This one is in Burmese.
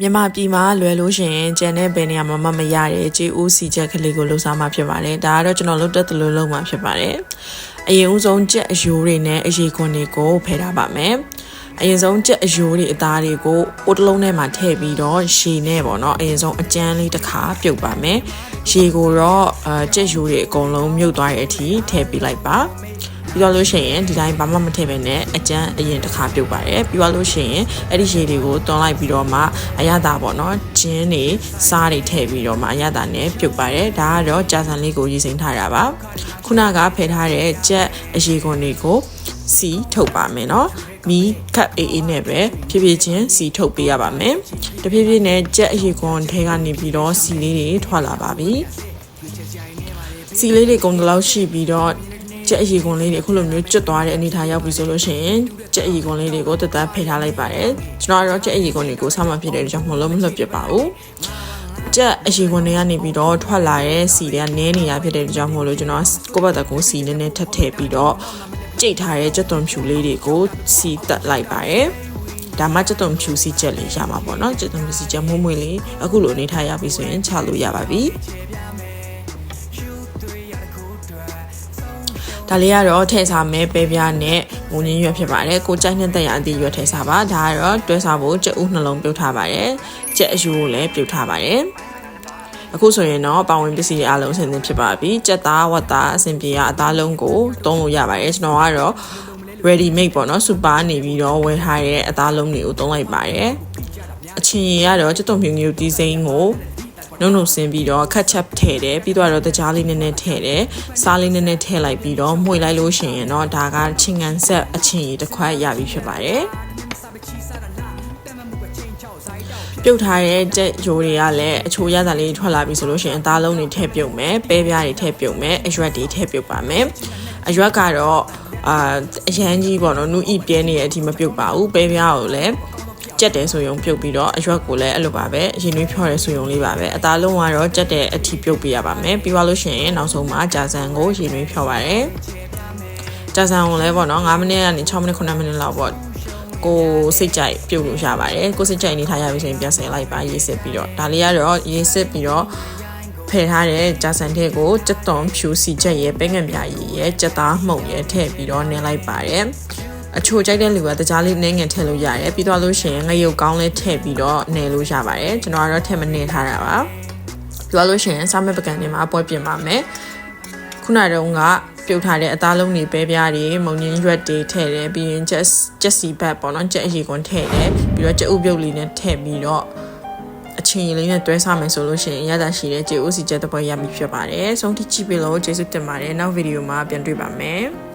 မြန်မာပြည်မှာလွယ်လို့ရှရင်ကျန်တဲ့ဘယ်နေရာမှာမှမရတဲ့ကြေးဦးစီချက်ကလေးကိုလှူစားမှာဖြစ်ပါတယ်ဒါကတော့ကျွန်တော်လုပ်တတ်တယ်လို့လုပ်မှာဖြစ်ပါတယ်အရင်ဦးဆုံးကြက်အယိုးတွေနဲ့အရေးခွန်တွေကိုဖယ်ထားပါမယ်အရင်ဆုံးကြက်အယိုးတွေအသားတွေကိုအိုးတစ်လုံးထဲမှာထည့်ပြီးတော့ရှည်နဲ့ပေါ့နော်အရင်ဆုံးအကျန်းလေးတစ်ခါပြုတ်ပါမယ်ရှည်ကိုတော့အဲကြက်ယိုးတွေအကုန်လုံးမြုပ်သွားတဲ့အထိထည့်ပေးလိုက်ပါ ပြီးတော့လို့ရှိရင်ဒီတိုင်းဘာမှမထည့်ပဲနဲ့အကျန်းအရင်တစ်ခါပြုတ်ပါတယ်ပြီးတော့လို့ရှိရင်အဲ့ဒီရှည်တွေကိုတွန်းလိုက်ပြီးတော့မှအရသာပေါ့နော်ဂျင်းတွေစားတွေထည့်ပြီးတော့မှအရသာနဲ့ပြုတ်ပါတယ်ဒါကတော့ကြာဆန်လေးကိုရည်စိမ့်ထားတာပါခုနကဖယ်ထားတဲ့ကြက်အရေခွန်တွေကိုစီထုတ်ပါမယ်နော်မီခတ်အေးအေးနဲ့ပဲဖြည်းဖြည်းချင်းစီထုတ်ပေးရပါမယ်တဖြည်းဖြည်းနဲ့ကြက်အရေခွန်ထဲကနေပြီးတော့စီလေးတွေထွက်လာပါပြီစီလေးတွေကုန်တလောက်ရှိပြီးတော့ ကြက်အရီကွန်လေးတွေအခုလိုမျိုးကျွတ်သွားတဲ့အနေထားရောက်ပြီဆိုလို့ရှိရင်ကြက်အရီကွန်လေးတွေကိုတက်တက်ဖိထားလိုက်ပါတယ်ကျွန်တော်ကတော့ကြက်အရီကွန်တွေကိုဆောင်းမဖြစ်တဲ့ကြောင့်မလို့မလွတ်ပြပါဘူးကြက်အရီကွန်တွေကနေပြီးတော့ထွက်လာတဲ့စီတွေကနည်းနေတာဖြစ်တဲ့ကြောင့်မို့လို့ကျွန်တော်ကိုယ့်ဘက်တကူစီနည်းနည်းထပ်ထည့်ပြီးတော့ကြိတ်ထားတဲ့ကြက်သွန်ဖြူလေးတွေကိုစီတက်လိုက်ပါတယ်ဒါမှကြက်သွန်ဖြူစီချက်လေးရမှာပေါ့နော်ကြက်သွန်ဖြူစီချက်မွေ့မွေ့လေးအခုလိုနေထားရပြီဆိုရင်ချလို့ရပါပြီ ဒါလေးကတော့ထည့်စားမဲပဲပြားနဲ့မုန်ရင်းရွက်ဖြစ်ပါတယ်ကိုကြိုက်တဲ့တက်ရအသီးရွက်ထည့်စားပါဒါကတော့တွဲစားဖို့ကြက်ဥနှလုံးပြုတ်ထားပါတယ်ကြက်အယူကိုလည်းပြုတ်ထားပါတယ်အခုဆိုရင်တော့ပါဝင်ပစ္စည်းအလုံးဆင်သင့်ဖြစ်ပါပြီကြက်သားဝတ်သားအဆင်ပြေရအသားလုံးကိုသုံးလို့ရပါတယ်ကျွန်တော်ကတော့ ready made ပေါ့နော်စူပါနေပြီးတော့ဝယ်ထားတဲ့အသားလုံးတွေကိုသုံးလိုက်ပါတယ်အချင်းရကတော့ကြက်တုံမြူမြူတီးစိမ်းကို နုံနုံဆင်းပြီးတော့ခတ်ချက်ထည့်တယ်ပြီးတော့တကြားလေးနည်းနည်းထည့်တယ်စားလေးနည်းနည်းထည့်လိုက်ပြီးတော့မှုိလိုက်လို့ရှိရင်တော့ဒါကချင်းကန်ဆက်အချင်းရတစ်ခွက်ရပြီဖြစ်ပါတယ်ပြုတ်ထားတဲ့ကြက်ရိုးတွေကလည်းအချိုရသာလေးထွက်လာပြီဆိုလို့ရှိရင်အသားလုံးတွေထည့်ပြုတ်မယ်ပဲပြားတွေထည့်ပြုတ်မယ်အရွက်တွေထည့်ပြုတ်ပါမယ်အရွက်ကတော့အာအရန်ကြီးပေါ့နော်နူဤပြဲနေတဲ့အထိမပြုတ်ပါဘူးပဲပြားကိုလည်း ကြက်တယ်ဆိုရင်ပြုတ်ပြီးတော့အရွက်ကိုလည်းအဲ့လိုပါပဲရင်နှွေးဖြောတယ်ဆိုရင်လေးပါပဲအသားလုံးကတော့ကြက်တယ်အထိပြုတ်ပေးရပါမယ်ပြီးသွားလို့ရှိရင်နောက်ဆုံးမှာကြာစံကိုရင်နှွေးဖြောပါတယ်ကြာစံကိုလည်းပေါ့နော်9မိနစ်ကနေ6မိနစ်9မိနစ်လောက်ပေါ့ကိုစိတ်ကြိုက်ပြုတ်လို့ရပါတယ်ကိုစိတ်ကြိုက်နေထားရပြီဆိုရင်ပြန်ဆင်လိုက်ပါရေးစစ်ပြီးတော့ဒါလေးကတော့ရေးစစ်ပြီးတော့ဖယ်ထားတဲ့ကြာစံထဲကိုကြက်သွန်ဖြူစီချက်ရဲ့ပဲငံပြားရည်ရဲ့ကြက်သားမှုန့်ရဲ့ထည့်ပြီးတော့နင်းလိုက်ပါတယ် အချိုကြိုက်တဲ့လူကတကြားလေးနှင်းငင်ထည့်လို့ရတယ်ပြီးတော့လို့ရှိရင်ငရုတ်ကောင်းလေးထည့်ပြီးတော့နယ်လို့ရပါတယ်ကျွန်တော်ကတော့ထည့်မနေထားတာပါပြီးတော့လို့ရှိရင်စားမဲ့ပကံတွေမှာပွဲပြင်ပါမယ်ခုနတုန်းကပြုတ်ထားတဲ့အသားလုံးတွေပဲပြားတွေမုံညင်းရွက်တွေထည့်တယ်ပြီးရင်ချက်ချက်စီဘတ်ပေါ့နော်ချက်အရီကွန်ထည့်တယ်ပြီးတော့ချက်ဥပြုတ်လေးနဲ့ထည့်ပြီးတော့အချင်းလေးနဲ့တွဲစားမယ်ဆိုလို့ရှိရင်ရတာရှိတဲ့ကျေဦးစီချက်တစ်ပွဲရပြီဖြစ်ပါတယ်။ဆုံးထိကြည့်ပြီးလို့ကျေးဇူးတင်ပါတယ်။နောက်ဗီဒီယိုမှာပြန်တွေ့ပါမယ်။